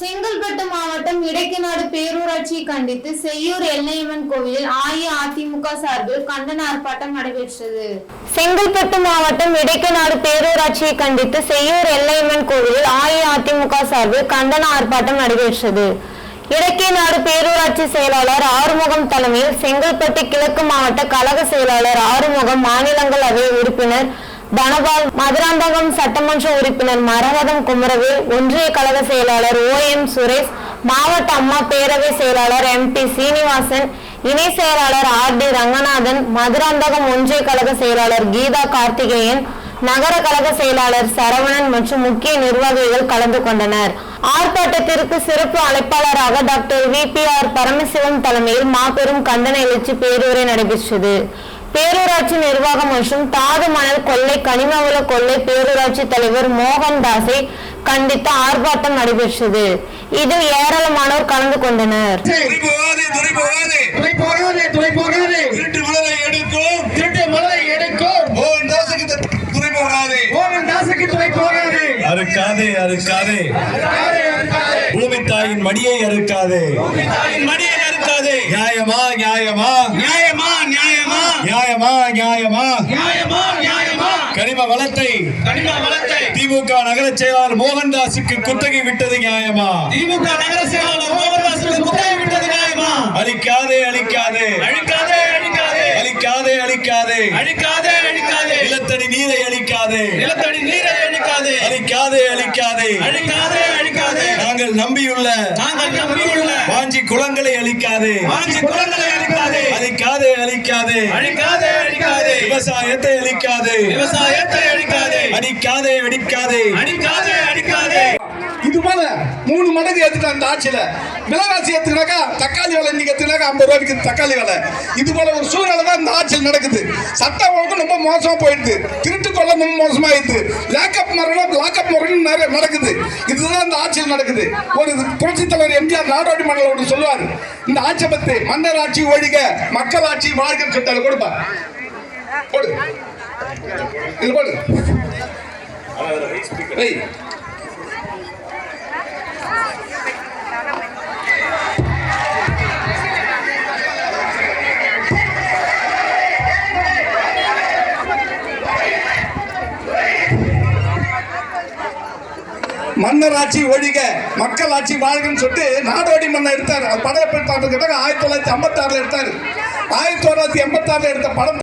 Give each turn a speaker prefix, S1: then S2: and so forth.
S1: செங்கல்பட்டு மாவட்டம் இடைக்கநாடு பேரூராட்சியை கண்டித்து செய்யூர் எல்லையம்மன் கோவிலில் அஇஅதிமுக சார்பில் கண்டன ஆர்ப்பாட்டம் நடைபெற்றது. செங்கல்பட்டு மாவட்டம் இடைக்கநாடு பேரூராட்சியை கண்டித்து செய்யூர் எல்லையம்மன் கோவிலில் அஇஅதிமுக சார்பில் கண்டன ஆர்ப்பாட்டம் நடைபெற்றது. இடைக்கநாடு பேரூராட்சி செயலாளர் ஆறுமுகம் தலைமையில் செங்கல்பட்டு கிழக்கு மாவட்ட கழக செயலாளர் ஆறுமுகம் மாநிலங்களவை உறுப்பினர் தனபால் மதுராந்தகம் சட்டமன்ற உறுப்பினர் மரகதம் குமரவேல் ஒன்றிய கழக செயலாளர் ஓ எம் சுரேஷ் மாவட்ட அம்மா பேரவை செயலாளர் எம் பி சீனிவாசன் இணை செயலாளர் ஆர் டி ரங்கநாதன் மதுராந்தகம் ஒன்றிய கழக செயலாளர் கீதா கார்த்திகேயன் நகர கழக செயலாளர் சரவணன் மற்றும் முக்கிய நிர்வாகிகள் கலந்து கொண்டனர். ஆர்ப்பாட்டத்திற்கு சிறப்பு அழைப்பாளராக doctor V P R Paramasivam தலைமையில் மாபெரும் கண்டன எழுச்சி பேருரை நடைபெற்றது. பேரூராட்சி நிர்வாகம் மற்றும் தாது மணல் கொள்ளை கனிம வள கொள்ளை பேரூராட்சி தலைவர் மோகன்தாஸை கண்டித்து ஆர்ப்பாட்டம் நடைபெற்றது. இதில் ஏராளமானோர் கலந்து கொண்டனர்.
S2: அறுக்காதே அறுக்காதே. பூமி தாயின் மடியை அறுக்காதே.
S3: மடியை அறுக்காதே.
S2: நியாயமா நியாயமா?
S3: நியாய நியாயமா
S2: நியாயமா? நியாயமா
S3: நியாயமா?
S2: கனிம வளத்தை
S3: கனிம வளத்தை.
S2: திமுக நகர செயலாளர் மோகன்தாஸுக்கு குத்தகை விட்டது நியாயமா?
S3: திமுக நகர செயலாளர் மோகன்தாசுக்கு குத்தகை விட்டது நியாயமா?
S2: அழிக்காதே அழிக்காதே.
S3: அழிக்காதே அழிக்காதே.
S2: அழிக்காதே அழிக்காதே.
S3: அழிக்காதே அழிக்காதே.
S2: நிலத்தடி நீரை அழிக்காதே.
S3: நிலத்தடி நீரை அழிக்காதே
S2: அழிக்காதே. அழிக்காதே
S3: அழிக்காதே. அழிக்காதே.
S2: நாங்கள் நம்பியுள்ள
S3: நாங்கள் நம்பியுள்ள
S2: வாஞ்சி குளங்களை அழிக்காதே.
S3: வாஞ்சி குளங்களை அழிக்காதே.
S2: அழிக்காதே அழிக்காதே.
S3: அழிக்காதே அழிக்காதே.
S2: விவசாயத்தை அழிக்காதே.
S3: விவசாயத்தை அழிக்காதே.
S2: அடிக்காதே அடிக்காதே.
S3: அடிக்காதே அடிக்காதே.
S4: இது போல மூணு மடங்கு ஏத்துட்டு அந்த ஆட்சியில. விலைவாசி ஏத்துக்கினாக்கா தக்காளி விலை இன்னைக்கு ஏத்துனாக்கா ஐம்பது ரூபாய்க்கு தக்காளி விலை. இது போல ஒரு சூழ்நிலை தான் இந்த ஆட்சியில் நடக்குது. சட்ட ஒழுங்கு ரொம்ப மோசமா போயிடுது. ரொம்ப மோசமாயிடுது. லாக்அப் மரணம் லாக்அப் முறைன்னு நிறைய நடக்குது. இதுதான் இந்த ஆட்சியில் நடக்குது. ஒரு புரட்சி தலைவர் எம்ஜிஆர் நாடோடி மண்டலம் ஒன்று சொல்லுவார். இந்த ஆட்சியை பத்தி மன்னர் ஆட்சி ஒழிக மக்கள் ஆட்சி வாழ்க்கைன்னு சொல்லிட்டாரு. கொடுப்பா போடு. இது போடு. மன்னர் ஆட்சி ஒழிக மக்கள் ஆட்சி வாழ்கன்னு சொல்லிட்டு நாடோடி மன்னர் எடுத்தார். அது படம் எப்படி கேட்டாங்க ஆயிரத்தி தொள்ளாயிரத்தி ஐம்பத்தாறில் எடுத்தார். ஆயிரத்தி தொள்ளாயிரத்தி எண்பத்தாறில் எடுத்த படம்